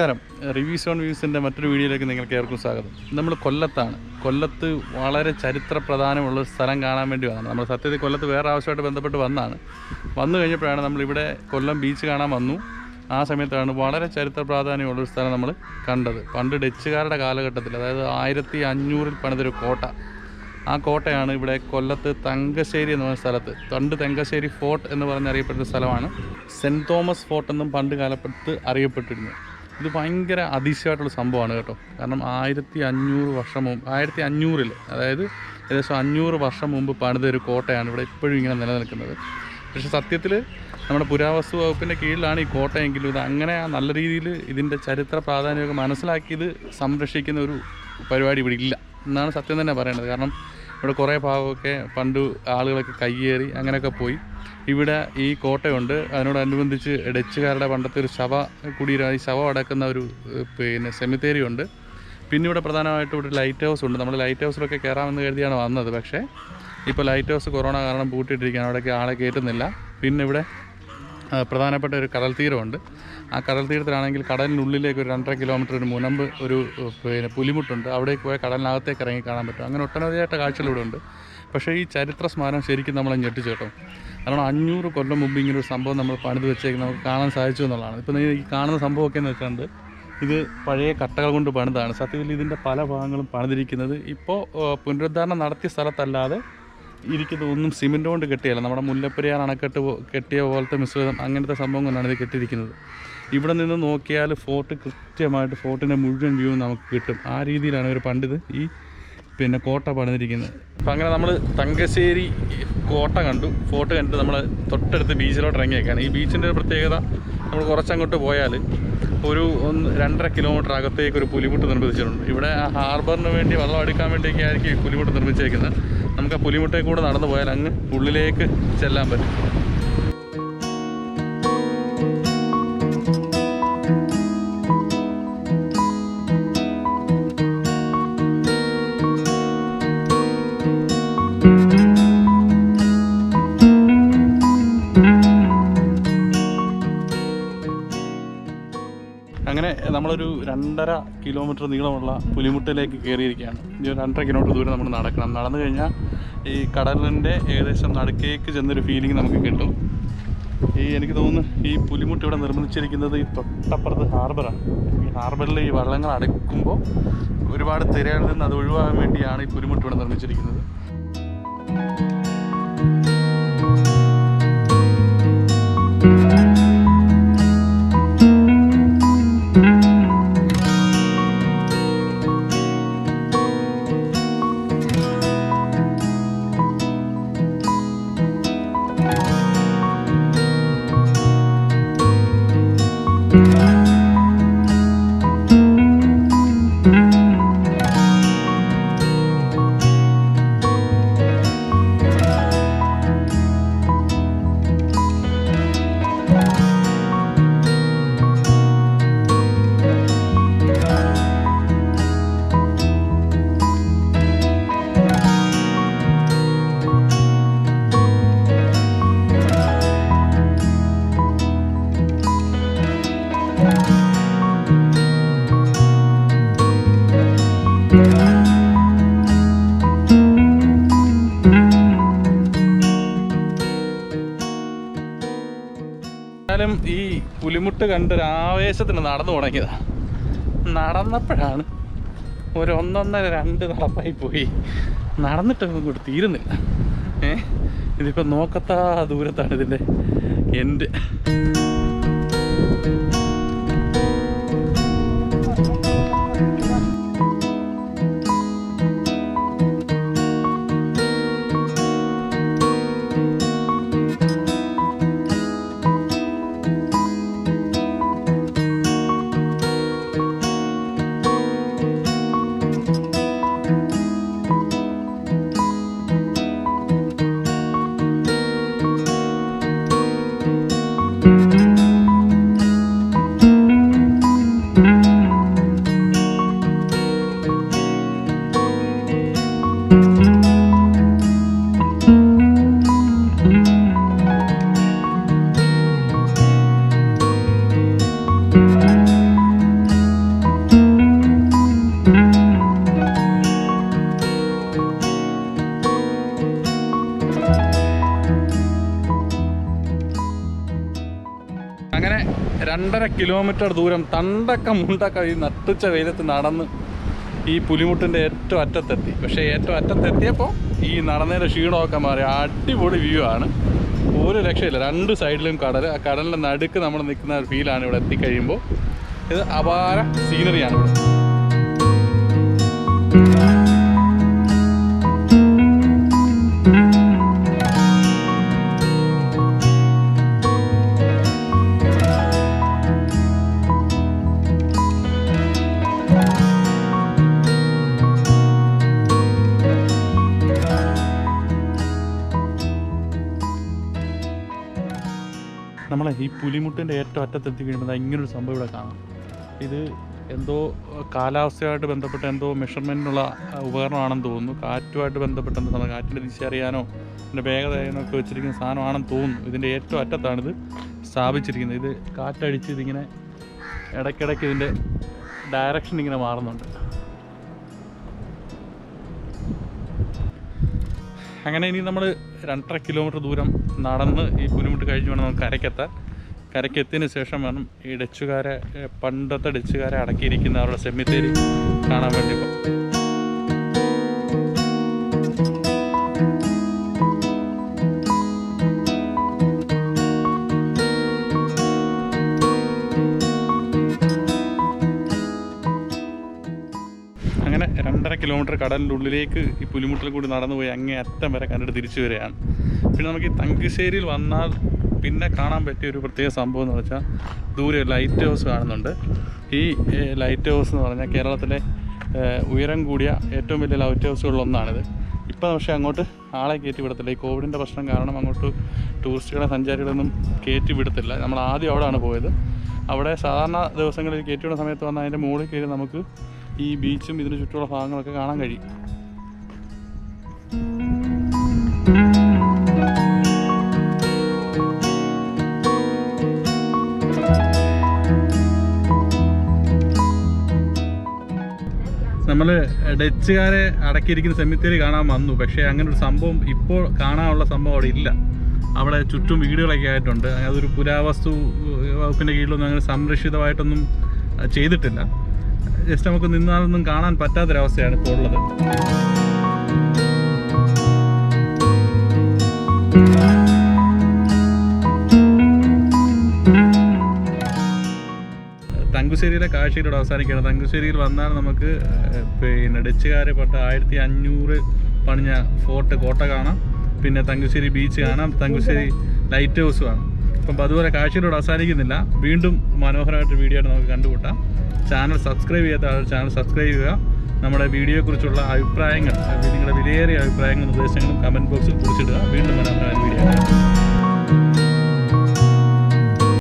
നമസ്കാരം. Reviews on വ്യൂസിന്റെ മറ്റൊരു വീഡിയോയിലേക്ക് നിങ്ങൾക്ക് ഏവർക്കും സ്വാഗതം. നമ്മൾ കൊല്ലത്താണ്. കൊല്ലത്ത് വളരെ ചരിത്ര പ്രധാനമുള്ള സ്ഥലം കാണാൻ വേണ്ടി വന്നതാണ്. നമ്മൾ സത്യത്തിൽ കൊല്ലത്ത് വേറെ ആവശ്യമായിട്ട് ബന്ധപ്പെട്ട് വന്നാണ്. വന്നു കഴിഞ്ഞപ്പോഴാണ് നമ്മളിവിടെ കൊല്ലം ബീച്ച് കാണാൻ വന്നു. ആ സമയത്താണ് വളരെ ചരിത്ര പ്രാധാന്യമുള്ള ഒരു സ്ഥലം നമ്മൾ കണ്ടത്. പണ്ട് ഡച്ചുകാരുടെ കാലഘട്ടത്തിൽ അതായത് ആയിരത്തി അഞ്ഞൂറിൽ പണിതൊരു കോട്ട. ആ കോട്ടയാണ് ഇവിടെ കൊല്ലത്ത് തങ്കശ്ശേരി എന്ന് പറഞ്ഞ സ്ഥലത്ത് പണ്ട് തങ്കശ്ശേരി ഫോർട്ട് എന്ന് പറഞ്ഞ് അറിയപ്പെടുന്ന സ്ഥലമാണ്. സെന്റ് തോമസ് ഫോർട്ട് എന്നും പണ്ട് കാലപ്പെട്ട് അറിയപ്പെട്ടിരുന്നു. ഇത് ഭയങ്കര അതിശയമായിട്ടുള്ള സംഭവമാണ് കേട്ടോ. കാരണം ആയിരത്തി അഞ്ഞൂറ് വർഷം മുമ്പ് ആയിരത്തി അഞ്ഞൂറിൽ അതായത് ഏകദേശം അഞ്ഞൂറ് വർഷം മുമ്പ് പണിത ഒരു കോട്ടയാണ് ഇവിടെ ഇപ്പോഴും ഇങ്ങനെ നിലനിൽക്കുന്നത്. പക്ഷേ സത്യത്തിൽ നമ്മുടെ പുരാവസ്തു വകുപ്പിന്റെ കീഴിലാണ് ഈ കോട്ടയെങ്കിലും ഇത് അങ്ങനെ നല്ല രീതിയിൽ ഇതിന്റെ ചരിത്ര പ്രാധാന്യമൊക്കെ മനസ്സിലാക്കി ഇത് സംരക്ഷിക്കുന്ന ഒരു പരിപാടി ഇവിടെ ഇല്ല എന്നാണ് സത്യം തന്നെ പറയേണ്ടത് കാരണം ഇവിടെ കുറേ ഭാഗമൊക്കെ പണ്ട് ആളുകളൊക്കെ കയ്യേറി അങ്ങനെയൊക്കെ പോയി. ഇവിടെ ഈ കോട്ടയുണ്ട്. അതിനോടനുബന്ധിച്ച് ഡച്ചുകാരുടെ പണ്ടത്തെ ഒരു ശവ കുടീര ഈ ശവം അടക്കുന്ന ഒരു പിന്നെ സെമിത്തേരി ഉണ്ട്. പിന്നെ ഇവിടെ പ്രധാനമായിട്ടും ഇവിടെ ലൈറ്റ് ഹൗസ് ഉണ്ട്. നമ്മൾ ലൈറ്റ് ഹൗസിലൊക്കെ കയറാമെന്ന് കരുതിയാണ് വന്നത്. പക്ഷേ ഇപ്പോൾ ലൈറ്റ് ഹൗസ് കൊറോണ കാരണം പൂട്ടിയിട്ടിരിക്കുകയാണ്. അവിടേക്ക് ആളെ കയറ്റുന്നില്ല പിന്നെ ഇവിടെ പ്രധാനപ്പെട്ട ഒരു കടൽ തീരമുണ്ട്. ആ കടൽ തീരത്തിലാണെങ്കിൽ കടലിനുള്ളിലേക്ക് ഒരു രണ്ടര കിലോമീറ്റർ ഒരു മുനമ്പ് ഒരു പിന്നെ പുലിമുട്ടുണ്ട്. അവിടേക്ക് പോയാൽ കടലിനകത്തേക്ക് ഇറങ്ങി കാണാൻ പറ്റും. അങ്ങനെ ഒട്ടനവധിയായിട്ട് കാഴ്ചകൾ ഇവിടെ ഉണ്ട് പക്ഷേ ഈ ചരിത്ര സ്മാരകം ശരിക്കും നമ്മളെ ഞെട്ടിച്ചേട്ടോ കാരണം അഞ്ഞൂറ് കൊല്ലം മുമ്പ് ഇങ്ങനെ ഒരു സംഭവം നമ്മൾ പണിത് വെച്ചേക്ക് നമുക്ക് കാണാൻ സാധിച്ചു എന്നുള്ളതാണ്. ഇപ്പോൾ ഈ കാണുന്ന സംഭവമൊക്കെ എന്ന് വെച്ചാൽ ഇത് പഴയ കട്ടകൾ കൊണ്ട് പണിതാണ്. സത്യത്തിൽ ഇതിന്റെ പല ഭാഗങ്ങളും പണിതിരിക്കുന്നത് ഇപ്പോൾ പുനരുദ്ധാരണം നടത്തിയ സ്ഥലത്തല്ലാതെ ഇരിക്കുന്ന ഒന്നും സിമെന്റ് കൊണ്ട് കെട്ടിയല്ല. നമ്മുടെ മുല്ലപ്പെരിയാർ അണക്കെട്ട് കെട്ടിയ പോലത്തെ മിശ്രിതം അങ്ങനത്തെ സംഭവം കൊണ്ടാണ് ഇത് കെട്ടിയിരിക്കുന്നത്. ഇവിടെ നിന്ന് നോക്കിയാൽ ഫോർട്ട് കൃത്യമായിട്ട് ഫോർട്ടിന്റെ മുഴുവൻ വ്യൂ നമുക്ക് കിട്ടും. ആ രീതിയിലാണ് ഒരു പണ്ടിത് ഈ പിന്നെ കോട്ട പണിതിരിക്കുന്നത്. അപ്പം അങ്ങനെ നമ്മൾ തങ്കശ്ശേരി കോട്ട കണ്ടു. ഫോർട്ട് കണ്ടിട്ട് നമ്മൾ തൊട്ടടുത്ത് ബീച്ചിലോട്ട് ഇറങ്ങിയേക്കാണ്. ഈ ബീച്ചിന്റെ ഒരു പ്രത്യേകത നമ്മൾ കുറച്ചങ്ങോട്ട് പോയാൽ ഒരു ഒന്ന് രണ്ടര കിലോമീറ്റർ അകത്തേക്ക് ഒരു പുലിമുട്ട് നിർമ്മിച്ചിട്ടുണ്ട്. ഇവിടെ ആ ഹാർബറിന് വേണ്ടി വെള്ളം എടുക്കാൻ വേണ്ടിയൊക്കെ ആയിരിക്കും ഈ പുലിമുട്ട് നിർമ്മിച്ചേക്കുന്നത്. നമുക്ക് ആ പുലിമുട്ടയിൽ കൂടെ നടന്നു പോയാൽ അങ്ങ് ഉള്ളിലേക്ക് ചെല്ലാൻ പറ്റും. നമ്മളൊരു രണ്ടര കിലോമീറ്റർ നീളമുള്ള പുലിമുട്ടിലേക്ക് കയറിയിരിക്കുകയാണ്. ഇനി ഒരു രണ്ടര കിലോമീറ്റർ ദൂരം നമ്മൾ നടക്കണം. നടന്നു കഴിഞ്ഞാൽ ഈ കടലിന്റെ ഏകദേശം നടുക്കേക്ക് ചെന്നൊരു ഫീലിംഗ് നമുക്ക് കിട്ടും. ഈ എനിക്ക് തോന്നുന്നു ഈ പുലിമുട്ട് ഇവിടെ നിർമ്മിച്ചിരിക്കുന്നത് ഈ തൊട്ടപ്പുറത്ത് ഹാർബറാണ് ഈ ഹാർബറിൽ ഈ വള്ളങ്ങൾ അടുക്കുമ്പോൾ ഒരുപാട് തിരകളിൽ നിന്ന് അത് ഒഴിവാകാൻ വേണ്ടിയാണ് ഈ പുലിമുട്ട് ഇവിടെ നിർമ്മിച്ചിരിക്കുന്നത്. എന്നാലും ഈ പുലിമുട്ട് കണ്ടൊരു ആവേശത്തിന് നടന്നു തുടങ്ങിയതാ. നടന്നപ്പോഴാണ് ഒരു ഒന്നൊന്നര രണ്ട് നടപ്പായി പോയി. നടന്നിട്ടൊന്നും ഇങ്ങോട്ട് തീരുന്നില്ല. ഏ? ഇതിപ്പോൾ നോക്കത്താ ദൂരത്താണ് ഇതിന്റെ എന്റെ രണ്ടര കിലോമീറ്റർ ദൂരം തണ്ടക്ക മുണ്ടക്ക ഈ നട്ടുച്ച വെയിലത്ത് നടന്ന് ഈ പുലിമുട്ടിന്റെ ഏറ്റവും അറ്റത്തെത്തി. പക്ഷേ ഏറ്റവും അറ്റത്തെത്തിയപ്പോൾ ഈ നടന്നതിന്റെ ക്ഷീണമൊക്കെ മാറി. അടിപൊളി വ്യൂ ആണ്. ഒരു രക്ഷയില്ല. രണ്ട് സൈഡിലും കടൽ ആ കടലിന്റെ നടുക്ക് നമ്മൾ നിൽക്കുന്ന ഫീലാണ് ഇവിടെ എത്തിക്കഴിയുമ്പോൾ. ഇത് അപാര സീനറിയാണ് ഇവിടെ. ഈ പുലിമുട്ടിന്റെ ഏറ്റവും അറ്റത്തെത്തി കഴിയുമ്പോൾ ഇങ്ങനൊരു സംഭവം ഇവിടെ കാണാം. ഇത് എന്തോ കാലാവസ്ഥയായിട്ട് ബന്ധപ്പെട്ട എന്തോ മെഷർമെന്റിനുള്ള ഉപകരണമാണെന്ന് തോന്നുന്നു. കാറ്റുമായിട്ട് ബന്ധപ്പെട്ട എന്തോ സാധനം കാറ്റിന്റെ ദിശ അറിയാനോ അതിന്റെ വേഗത അറിയാനോ ഒക്കെ വെച്ചിരിക്കുന്ന സാധനമാണെന്ന് തോന്നുന്നു. ഇതിന്റെ ഏറ്റവും അറ്റത്താണിത് സ്ഥാപിച്ചിരിക്കുന്നത്. ഇത് കാറ്റടിച്ച് ഇതിങ്ങനെ ഇടയ്ക്കിടയ്ക്ക് ഇതിന്റെ ഡയറക്ഷൻ ഇങ്ങനെ മാറുന്നുണ്ട്. അങ്ങനെ ഇനി നമ്മൾ രണ്ടര കിലോമീറ്റർ ദൂരം നടന്ന് ഈ പുലിമുട്ട് കഴിഞ്ഞ് വേണം നമുക്ക് കരയ്ക്കെത്താൻ കരയ്ക്കെത്തിയതിന് ശേഷം വേണം ഈ ഡച്ചുകാരെ പണ്ടത്തെ ഡച്ചുകാരെ അടക്കിയിരിക്കുന്ന അവരുടെ സെമിത്തേരി കാണാൻ വേണ്ടി അങ്ങനെ രണ്ടര കിലോമീറ്റർ കടലിന്റെ ഉള്ളിലേക്ക് ഈ പുലിമുട്ടിൽ കൂടി നടന്നു പോയി അങ്ങേ അറ്റം വരെ കണ്ടിട്ട് തിരിച്ചു വരികയാണ്. പിന്നെ നമുക്ക് ഈ തങ്കശ്ശേരിയിൽ വന്നാൽ പിന്നെ കാണാൻ പറ്റിയ ഒരു പ്രത്യേക സംഭവം എന്ന് വെച്ചാൽ ദൂരെ ലൈറ്റ് ഹൗസ് കാണുന്നുണ്ട്. ഈ ലൈറ്റ് ഹൗസ് എന്ന് പറഞ്ഞാൽ കേരളത്തിലെ ഉയരം കൂടിയ ഏറ്റവും വലിയ ലൈറ്റ് ഹൗസുകളിലൊന്നാണിത് ഇപ്പം പക്ഷേ അങ്ങോട്ട് ആളെ കയറ്റി വിടത്തില്ല. ഈ കോവിഡിന്റെ പ്രശ്നം കാരണം അങ്ങോട്ട് ടൂറിസ്റ്റുകളെ സഞ്ചാരികളൊന്നും കയറ്റി വിടത്തില്ല. നമ്മൾ ആദ്യം അവിടെയാണ് പോയത്. അവിടെ സാധാരണ ദിവസങ്ങളിൽ കയറ്റി വിടുന്ന സമയത്ത് വന്നാൽ അതിന്റെ മുകളിൽ കയറി നമുക്ക് ഈ ബീച്ചും ഇതിന് ചുറ്റുമുള്ള ഭാഗങ്ങളൊക്കെ കാണാൻ കഴിയും. ഡച്ചുകാരെ അടക്കിയിരിക്കുന്ന സെമിത്തേരി കാണാൻ വന്നു. പക്ഷേ അങ്ങനെ ഒരു സംഭവം ഇപ്പോൾ കാണാനുള്ള സംഭവം അവിടെ ഇല്ല. അവിടെ ചുറ്റും വീടുകളൊക്കെ ആയിട്ടുണ്ട്. അതൊരു പുരാവസ്തു വകുപ്പിന്റെ കീഴിലൊന്നും അങ്ങനെ സംരക്ഷിതമായിട്ടൊന്നും ചെയ്തിട്ടില്ല. ജസ്റ്റ് നമുക്ക് നിന്നാലൊന്നും കാണാൻ പറ്റാത്തൊരവസ്ഥയാണ് ഇപ്പോൾ ഉള്ളത്. തങ്കുശ്ശേരിയിലെ കാഴ്ചയിലൂടെ അവസാനിക്കുകയാണ്. തങ്കശ്ശേരിയിൽ വന്നാൽ നമുക്ക് പിന്നെ ഡച്ചുകാരെ പെട്ട ആയിരത്തി അഞ്ഞൂറ് പണിഞ്ഞ ഫോർട്ട് കോട്ട കാണാം. പിന്നെ തങ്കശ്ശേരി ബീച്ച് കാണാം. തങ്കശ്ശേരി ലൈറ്റ് ഹൗസ് കാണാം അപ്പം അതുപോലെ കാഴ്ചയിലൂടെ അവസാനിക്കുന്നില്ല. വീണ്ടും മനോഹരമായിട്ട് വീഡിയോ ആയിട്ട് നമുക്ക് കണ്ടുകൂട്ടാം ചാനൽ സബ്സ്ക്രൈബ് ചെയ്യാത്ത ആൾ ചാനൽ സബ്സ്ക്രൈബ് ചെയ്യുക. നമ്മുടെ വീഡിയോയെക്കുറിച്ചുള്ള അഭിപ്രായങ്ങൾ നിങ്ങളുടെ വിലയേറിയ അഭിപ്രായങ്ങളും നിർദ്ദേശങ്ങളും കമന്റ് ബോക്സിൽ കുറിച്ചിടുക. വീണ്ടും മനോഹരമായ വീഡിയോ